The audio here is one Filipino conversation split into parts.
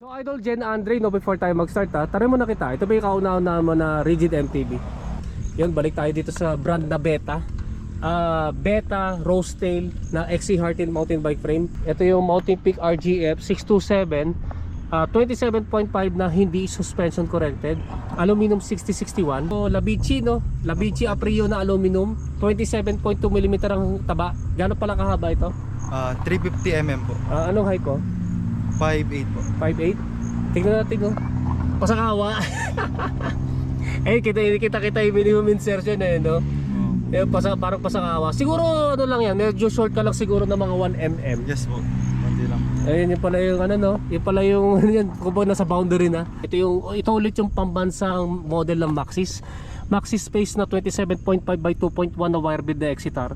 So Idol Jen Andre, no, before tayo mag-start ha, tara mo na kita. Ito ba yung kauna-una mo na Rigid MTB? Yun, balik tayo dito sa brand na Beta. Ah, Beta Rose Tail na XC Hartin mountain bike frame. Ito yung Mountain Peak RGF 627. ah, 27.5 na hindi suspension corrected. Aluminum 6061. So, Labici, no? Labici Aprio na aluminum. 27.2 mm ang taba. Gano'n pala kahaba ito? Ah, 350 mm po. Ah, anong height ko? 5.8 po. 5'8". Tingnan natin oh. Pasakawa. eh kita kita kita yung minimum insertion eh no. Eh pasa, parang pasakawa. Siguro ano lang yan, medyo short ka lang siguro ng mga 1 mm. Yes po. Konti lang. Ayun yung pala yung ano no, yung pala yung yan, kumbaga nasa boundary na. Ito yung ito ulit yung pambansang model ng Maxis. Maxis Space na 27.5 by 2.1 na wire bed na Exitar.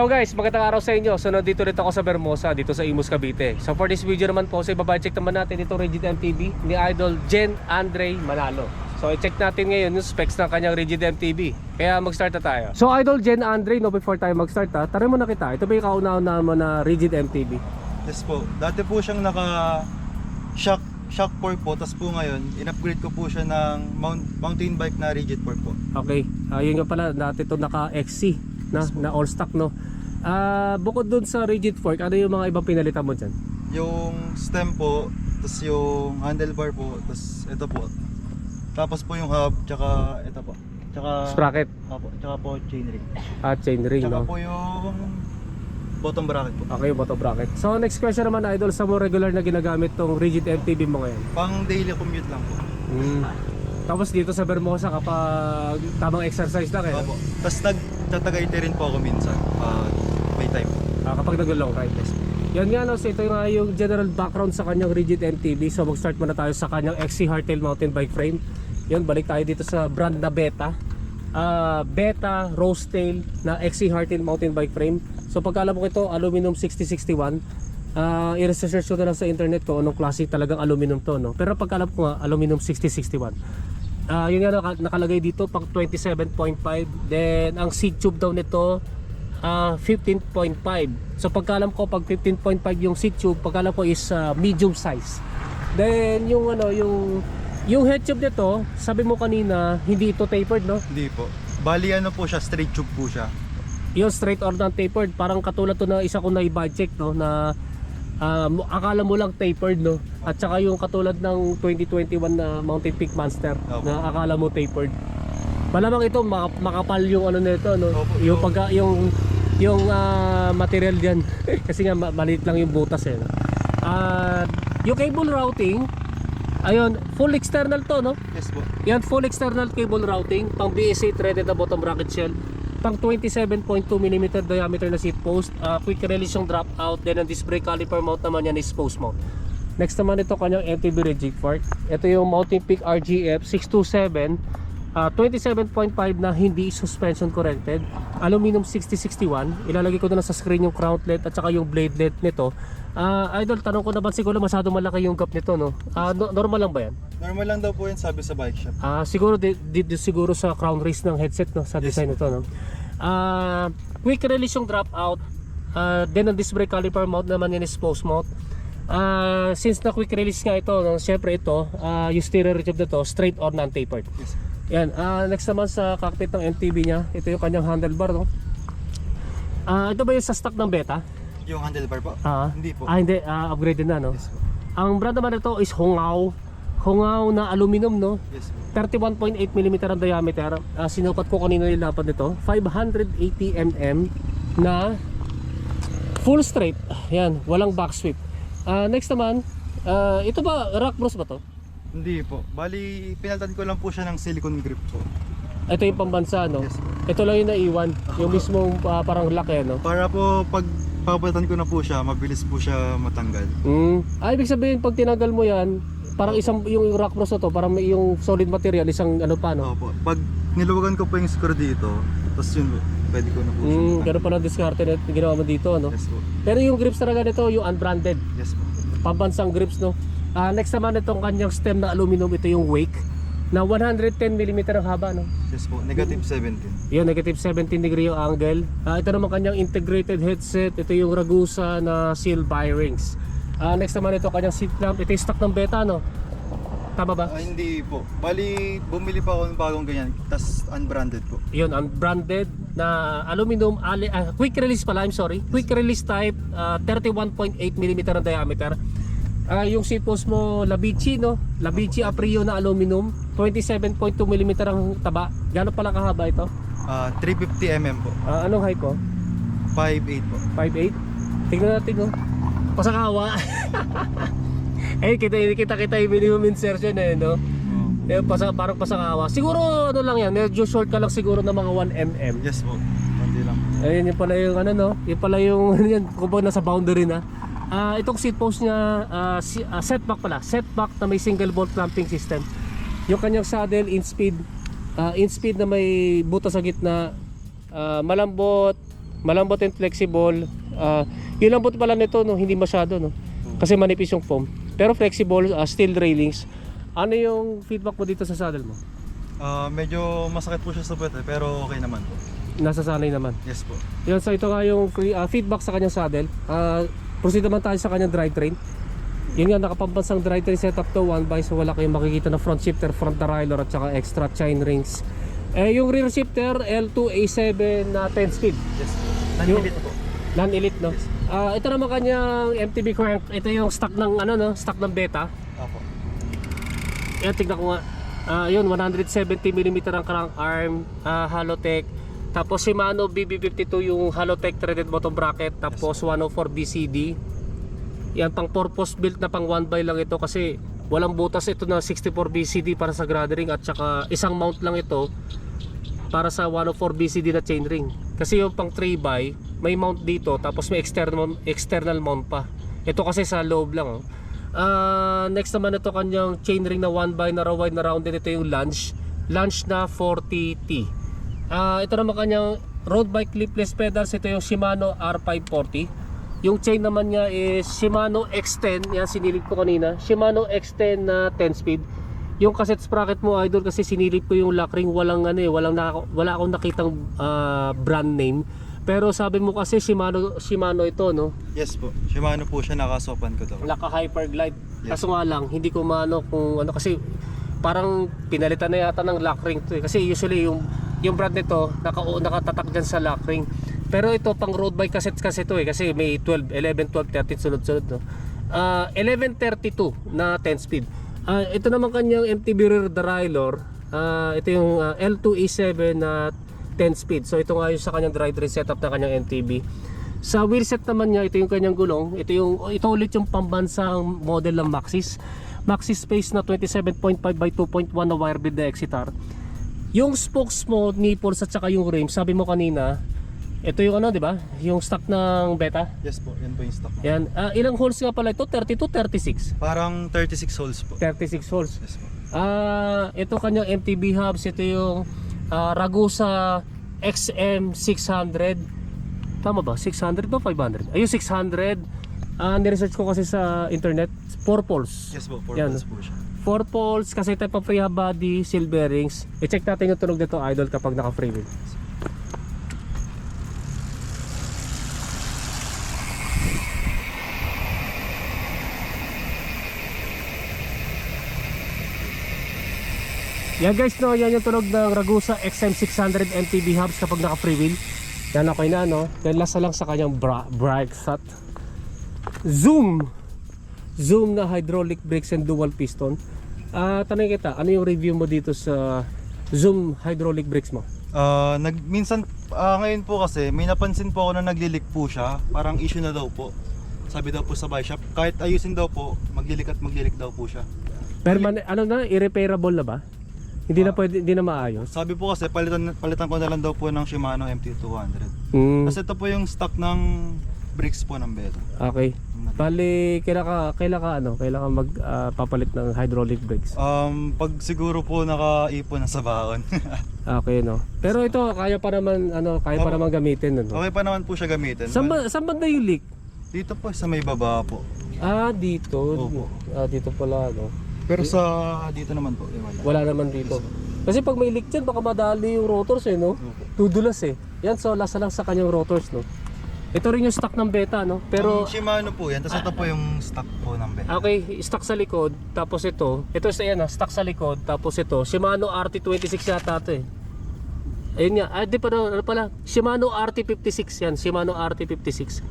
Hello guys, magandang araw sa inyo. So nandito ulit ako sa Bermosa, dito sa Imus Cavite. So for this video naman po, sa ibaba check naman natin itong Rigid MTB ni Idol Jen Andre Manalo. So i-check natin ngayon yung specs ng kanyang Rigid MTB. Kaya mag-start na tayo. So Idol Jen Andre, no before tayo mag-start ha, tara mo na kita. Ito ba yung kauna-una mo na Rigid MTB? Yes po. Dati po siyang naka shock shock 4 po. Tapos po ngayon, in-upgrade ko po siya ng mount, mountain bike na rigid 4 po. Okay, Ah, yun nga pala, dati ito naka-XC na, na all stock no. Ah, bukod dun sa rigid fork, ano yung mga ibang pinalitan mo dyan? Yung stem po, tapos yung handlebar po, tapos ito po. Tapos po yung hub, tsaka ito po. Tsaka, Sprocket Opo, tsaka po chainring. at chain ring Tsaka no. po yung bottom bracket po. Okay, yung bottom bracket. So next question naman idol, sa mo regular na ginagamit tong rigid MTB mo ngayon? Pang daily commute lang po. Mm. Tapos dito sa Bermosa kapag tamang exercise lang eh. Opo. Tapos nagtatagayte rin po ako minsan pag may time. Ah, kapag nag-long ride. Yan nga no, so ito nga yung general background sa kanyang rigid MTB. So mag-start muna tayo sa kanyang XC Hardtail mountain bike frame. Yan, balik tayo dito sa brand na Beta. Ah, Beta Rose Tail na XC Hardtail mountain bike frame. So pagkala mo ito, aluminum 6061. Ah, i-research ko na lang sa internet ko anong klase talagang aluminum to, no. Pero pagkala ko nga aluminum 6061. Ah, yun nga naka- nakalagay dito pang 27.5. Then ang seat tube daw nito ah 15.5. So pagkalam ko pag 15.5 yung seat tube, pagkalam ko is ah, medium size. Then yung ano, yung yung head tube nito, sabi mo kanina, hindi ito tapered, no? Hindi po. Bali ano po siya, straight tube po siya. Yung straight or non-tapered, parang katulad to na isa ko na i-budget, no, na mo- akala mo lang tapered, no? At saka yung katulad ng 2021 na Mountain Peak Monster, Opo. na akala mo tapered. Malamang ito maka- makapal yung ano nito, no? Opo, yung pagka yung yung ah, material diyan kasi nga ma- maliit lang yung butas eh. no? Ah, yung cable routing, ayun, full external to, no? Yes po. Yan, full external cable routing, pang BSA threaded na bottom bracket shell, pang 27.2 mm diameter na seat post, ah, quick release yung drop out, then ang disc brake caliper mount naman yan is post mount. Next naman ito kanyang MTB rigid fork. Ito yung Mountain Peak RGF 627, ah, 27.5 na hindi suspension corrected, aluminum 6061. Ilalagay ko na sa screen yung crownlet at saka yung bladelet nito. Ah, idol, tanong ko naman siguro masyado malaki yung gap nito, no? Ah, no- normal lang ba yan? Normal lang daw po yan sabi sa bike shop. Ah, siguro di, di, di- siguro sa crown race ng headset no sa Yes, design nito no. Ah, quick release yung drop out. Ah, then ang disc brake caliper mount naman yan is post mount. Ah, since na quick release nga ito, no, syempre ito, ah, yung steering retrieve na to, straight or non-tapered. Yes. Yan, ah, next naman sa cockpit ng MTB niya, ito yung kanyang handlebar no. Ah, ito ba yung sa stock ng Beta? Yung handlebar po? Ah, Hindi po. Ah, hindi, ah, upgraded na no. Yes po. Ang brand naman nito is Hongao hungaw na aluminum no. Yes po. 31.8 mm ang diameter. Ah, sinukat ko kanina yung lapad nito. 580 mm na full straight. Yan, walang back sweep. Ah, next naman, ah, ito ba rock bros ba to? Hindi po. Bali, pinaltan ko lang po siya ng silicone grip po. Ito yung pambansa no. Yes. Ito lang yung naiwan, yung mismong ah, parang lock eh no. Para po pag papalitan ko na po siya, mabilis po siya matanggal. Mm. Ah, ibig sabihin pag tinanggal mo yan, parang isang yung rock bros na to, parang may yung solid material, isang ano pa no. Opo. Pag niluwagan ko po yung screw dito, tapos yun, pwede ko na po siya Mm, matanggal. ganun pala diskarte na ginawa mo dito no. Yes po. Pero yung grips talaga nito, yung unbranded. Yes po. pambansang grips no. Ah, next naman itong kanyang stem na aluminum ito yung wake na 110 mm ang haba no. Yes po. Negative 17. Yun, negative 17 degree yung angle. Ah, ito naman kanyang integrated headset. Ito yung Ragusa na seal bearings. Ah, next naman ito kanyang seat clamp. Ito yung stock ng beta no. Tama ba? Ah, hindi po. Bali, bumili pa ako ng bagong ganyan, tas unbranded po. Yun, unbranded na aluminum ali, ah, quick release pala, I'm sorry. Quick release type, ah, 31.8 mm ang diameter. Ah, yung seat post mo, Labici, no? Labici Aprio na aluminum, 27.2 mm ang taba. Gano'n pala kahaba ito? Ah, 350 mm po. Ah, anong height ko? 5.8 po. 5'8"? Tingnan natin, no? Pasakawa. eh, kita, kita, kita yung minimum insertion eh, no? Oh. Eh, pasa, parang pasakawa. Siguro, ano lang yan, medyo short ka lang siguro ng mga 1mm. Yes po. Hindi lang. Ayun, yun pala yung ano no, yun pala yung ano yan, kumbaga nasa boundary na. Ah, itong seat post niya, ah, si, ah, setback pala, setback na may single bolt clamping system. Yung kanyang saddle in speed, ah, in speed na may butas sa gitna, ah, malambot, malambot and flexible. Ah, yung lambot pala nito no, hindi masyado no. Kasi manipis yung foam. Pero flexible, ah, steel railings. Ano yung feedback mo dito sa saddle mo? Ah, medyo masakit po siya sa puwet eh, pero okay naman po. Nasasanay naman. Yes po. Yun, so ito nga yung ah, feedback sa kanyang saddle. Ah, proceed naman tayo sa kanyang drivetrain. Yun nga, nakapambansang drivetrain setup to, one by, so wala kayong makikita na front shifter, front derailleur at saka extra chain rings. Eh, yung rear shifter, L2A7 na 10 speed. Yes po. Nandilit po. Non-elite, no? Ah, ito naman kanyang MTB crank. Ito yung stock ng, ano, no? Stock ng beta. Apo. Yan, tignan ko nga. Ah, yun, 170mm ang crank arm, ah, Halotech. Tapos Shimano BB52 yung Halotech threaded bottom bracket. Tapos 104 BCD. Yan, pang purpose built na pang 1x lang ito kasi walang butas ito na 64 BCD para sa grad ring at saka isang mount lang ito para sa 104 BCD na chain ring. Kasi yung pang 3x may mount dito tapos may external external mount pa. Ito kasi sa loob lang oh. Ah, next naman ito kanyang chain ring na 1x na raw wide na rounded ito yung lunge. Lunge na 40T. Ah, ito naman kanyang road bike clipless pedals ito yung Shimano R540. Yung chain naman niya is Shimano X10, yan sinilip ko kanina. Shimano X10 na 10 speed. Yung cassette sprocket mo idol kasi sinilip ko yung lock ring walang ano eh, walang wala akong nakitang ah, brand name. Pero sabi mo kasi Shimano Shimano ito no. Yes po. Shimano po siya, nakasopan ko daw. Naka hyperglide. Yes. Kaso nga lang hindi ko maano kung ano kasi parang pinalitan na yata ng lock ring to eh. Kasi usually yung yung brand nito naka nakatatak diyan sa lock ring. Pero ito pang road bike cassette kasi ito eh kasi may 12, 11, 12, 13 sunod-sunod no. Ah 1132 na 10 speed. Ah ito naman kanyang MTB rear derailleur. Ah ito yung ah, L2E7 na 10 speed. So ito nga yung sa kanyang drivetrain setup ng kanyang MTB. Sa wheelset naman niya, ito yung kanyang gulong. Ito yung ito ulit yung pambansang model ng Maxis. Maxis Space na 27.5 by 2.1 na wire bed na Exitar. Yung spokes mo, nipples at saka yung rims, sabi mo kanina, ito yung ano, 'di ba? Yung stock ng Beta. Yes po, yan po yung stock. mo. Yan. Ah, ilang holes nga pala ito? 32, 36. Parang 36 holes po. 36 holes. Yes po. Ah, ito kanyang MTB hubs, ito yung ah, Ragusa XM600. Tama ba? 600 ba 500? Ayun 600. Ah, ni-research ko kasi sa internet, 4 poles. Yes po, 4 Yan. holes po siya. 4 poles kasi type of free body, seal bearings. I-check natin yung tunog nito idol kapag naka free wheel. Yan guys no, yan yung tunog ng Ragusa XM600 MTB hubs kapag naka free wheel. Yan okay na no. Then last na lang sa kanyang bra brake shot. Zoom! Zoom na hydraulic brakes and dual piston. Ah, tanong kita, ano yung review mo dito sa Zoom hydraulic brakes mo? Ah, nag minsan ah, ngayon po kasi may napansin po ako na naglilik po siya. Parang issue na daw po. Sabi daw po sa buy shop, kahit ayusin daw po, maglilik at maglilik daw po siya. Permanent, ano na, irreparable na ba? Hindi na pwede, hindi na maayos. Sabi po kasi palitan palitan ko na lang daw po ng Shimano MT200. Mm, Kasi ito po yung stock ng bricks po ng Beta. okay. Bali, kailan ka, kailan ka ano, kailan ka mag ah, papalit ng hydraulic brakes? Um, pag siguro po nakaipon na sa baon. Okay, no. Pero ito, kaya pa naman, ano, kaya pa naman gamitin, ano. okay pa naman po siya gamitin. Saan ba, saan ba na yung leak? Dito po sa may baba po. Ah, dito. Opo. Ah, dito pala, no. Pero sa dito naman po, eh, wala. Wala naman dito. Kasi pag may leak dyan, baka madali yung rotors eh, no? Tudulas eh. Yan, so lasa lang sa kanyang rotors, no? Ito rin yung stock ng beta, no? Pero, Pero Shimano po yan, tapos ito po yung stock po ng Beta. okay, stock sa likod, tapos ito. Ito sa yan, ah, stock sa likod, tapos ito. Shimano RT26 yata ito eh. Ayun nga, ah, di pa ano pala, Shimano RT56 yan, Shimano RT56.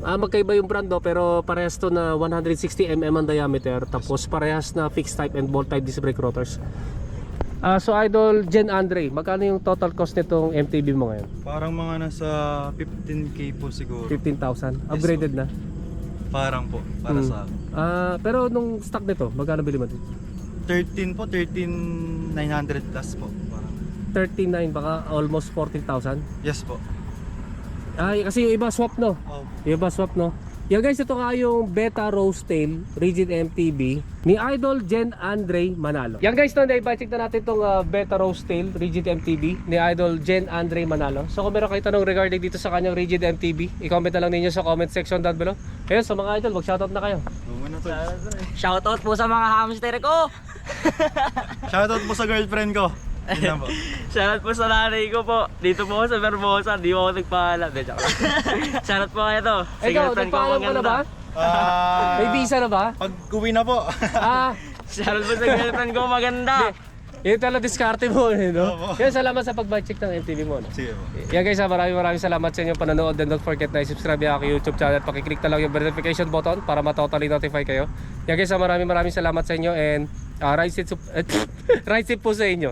Ah, magkaiba yung brand no, pero parehas to na 160mm ang diameter, tapos parehas na fixed type and bolt type disc brake rotors. Ah, so idol Jen Andre, magkano yung total cost nitong MTB mo ngayon? Parang mga nasa 15k po siguro. 15,000. Upgraded na. Parang po, para Hmm. sa akin. Ah, pero nung stock nito, magkano bili mo dito? 13 po, 13,900 plus po. Parang. 39 baka almost 14,000. Yes po. Ay, kasi yung iba swap no. Oh, Yung iba swap no. Yan guys, ito nga yung Beta Rose Tail Rigid MTB ni Idol Jen Andre Manalo. Yan guys, no, na-check na natin itong Beta Rose Tail Rigid MTB ni Idol Jen Andre Manalo. So kung meron kayo tanong regarding dito sa kanyang Rigid MTB, i-comment na lang ninyo sa comment section down below. Ayun, sa mga idol, mag-shoutout na kayo. to? Shoutout po sa mga hamster ko. Shoutout po sa girlfriend ko. Yun po. Shoutout po sa nanay ko po. Dito po ako sa Vermosa. Di mo ako nagpaalam. De, joke lang. Shoutout po kayo to. Ikaw, girlfriend ko, nagpaalam ka na ba? Ah, May visa na ba? Pag uwi na po. ah, Shoutout po sa girlfriend ko maganda. yun talaga diskarte mo, eh, no? Opo. Salamat sa pag-check ng MTV mo, no? Sige po. Yan guys, ah, maraming maraming salamat sa inyong panonood and don't forget na i-subscribe yung aking YouTube channel. Pakiclick na lang yung notification button para ma-totally notify kayo. Yan guys, ah, maraming maraming salamat sa inyo and uh, right seat, right seat po sa inyo.